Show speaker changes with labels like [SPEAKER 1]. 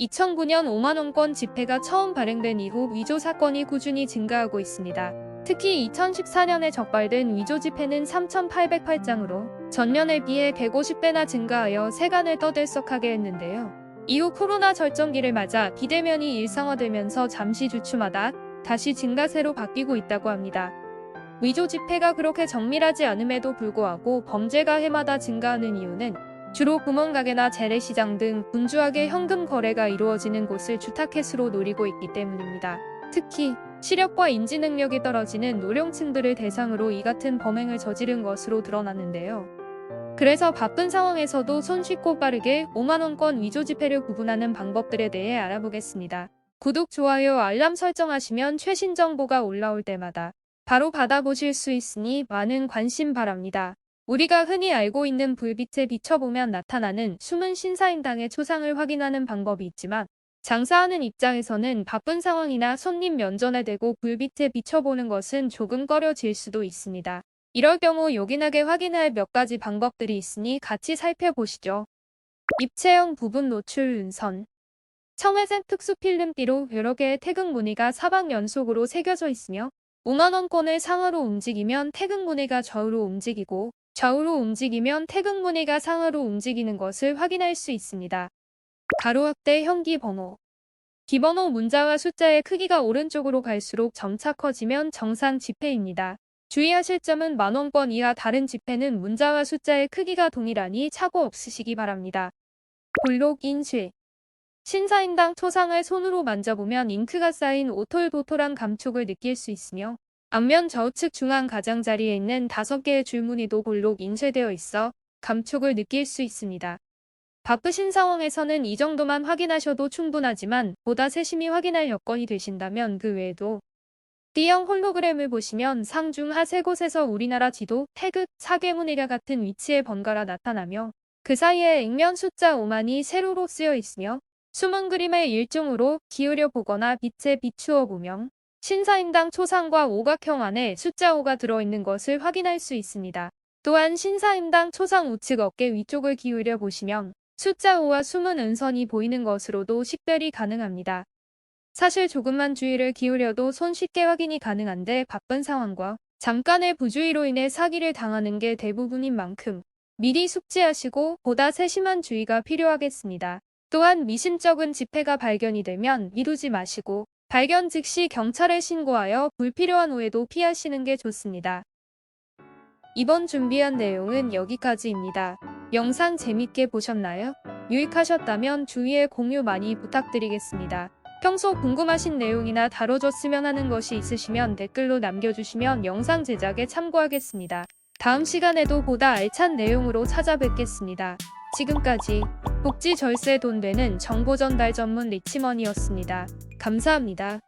[SPEAKER 1] 2009년 5만원권 지폐가 처음 발행된 이후 위조 사건이 꾸준히 증가하고 있습니다. 특히 2014년에 적발된 위조 지폐는 3,808장으로 전년에 비해 150배나 증가하여 세간을 떠들썩하게 했는데요. 이후 코로나 절정기를 맞아 비대면이 일상화되면서 잠시 주춤하다 다시 증가세로 바뀌고 있다고 합니다. 위조 지폐가 그렇게 정밀하지 않음에도 불구하고 범죄가 해마다 증가하는 이유는 주로 구멍가게나 재래시장 등 분주하게 현금 거래가 이루어지는 곳을 주타켓으로 노리고 있기 때문입니다. 특히 시력과 인지 능력이 떨어지는 노령층들을 대상으로 이 같은 범행을 저지른 것으로 드러났는데요. 그래서 바쁜 상황에서도 손쉽고 빠르게 5만원권 위조 지폐를 구분하는 방법들에 대해 알아보겠습니다. 구독, 좋아요, 알람 설정하시면 최신 정보가 올라올 때마다 바로 받아보실 수 있으니 많은 관심 바랍니다. 우리가 흔히 알고 있는 불빛에 비춰보면 나타나는 숨은 신사임당의 초상을 확인하는 방법이 있지만 장사하는 입장에서는 바쁜 상황이나 손님 면전에 대고 불빛에 비춰보는 것은 조금 꺼려질 수도 있습니다. 이럴 경우 요긴하게 확인할 몇 가지 방법들이 있으니 같이 살펴보시죠. 입체형 부분 노출 은선 청회색 특수 필름띠로 여러 개의 태극 무늬가 사방 연속으로 새겨져 있으며 5만원권을 상하로 움직이면 태극 무늬가 좌우로 움직이고 좌우로 움직이면 태극 무늬가 상하로 움직이는 것을 확인할 수 있습니다. 가로 확대 현기 번호 기번호 문자와 숫자의 크기가 오른쪽으로 갈수록 점차 커지면 정상 지폐입니다. 주의하실 점은 만원권 이하 다른 지폐는 문자와 숫자의 크기가 동일하니 착오 없으시기 바랍니다. 볼록 인쇄 신사임당 초상을 손으로 만져보면 잉크가 쌓인 오톨도톨한 감촉을 느낄 수 있으며 앞면 좌우측 중앙 가장자리에 있는 다섯 개의 줄무늬도 볼록 인쇄되어 있어 감촉을 느낄 수 있습니다. 바쁘신 상황에서는 이 정도만 확인하셔도 충분하지만 보다 세심히 확인할 여건이 되신다면 그 외에도 D형 홀로그램을 보시면 상중 하 세 곳에서 우리나라 지도, 태극, 사괴문이라 같은 위치에 번갈아 나타나며 그 사이에 액면 숫자 5만이 세로로 쓰여 있으며 숨은 그림의 일종으로 기울여 보거나 빛에 비추어 보면 신사임당 초상과 오각형 안에 숫자 5가 들어있는 것을 확인할 수 있습니다. 또한 신사임당 초상 우측 어깨 위쪽을 기울여 보시면 숫자 5와 숨은 은선이 보이는 것으로도 식별이 가능합니다. 사실 조금만 주의를 기울여도 손쉽게 확인이 가능한데 바쁜 상황과 잠깐의 부주의로 인해 사기를 당하는 게 대부분인 만큼 미리 숙지하시고 보다 세심한 주의가 필요하겠습니다. 또한 미심쩍은 지폐가 발견이 되면 미루지 마시고 발견 즉시 경찰에 신고하여 불필요한 오해도 피하시는 게 좋습니다. 이번 준비한 내용은 여기까지입니다. 영상 재밌게 보셨나요? 유익하셨다면 주위에 공유 많이 부탁드리겠습니다. 평소 궁금하신 내용이나 다뤄줬으면 하는 것이 있으시면 댓글로 남겨주시면 영상 제작에 참고하겠습니다. 다음 시간에도 보다 알찬 내용으로 찾아뵙겠습니다. 지금까지 복지 절세 돈 되는 정보 전달 전문 리치머니였습니다. 감사합니다.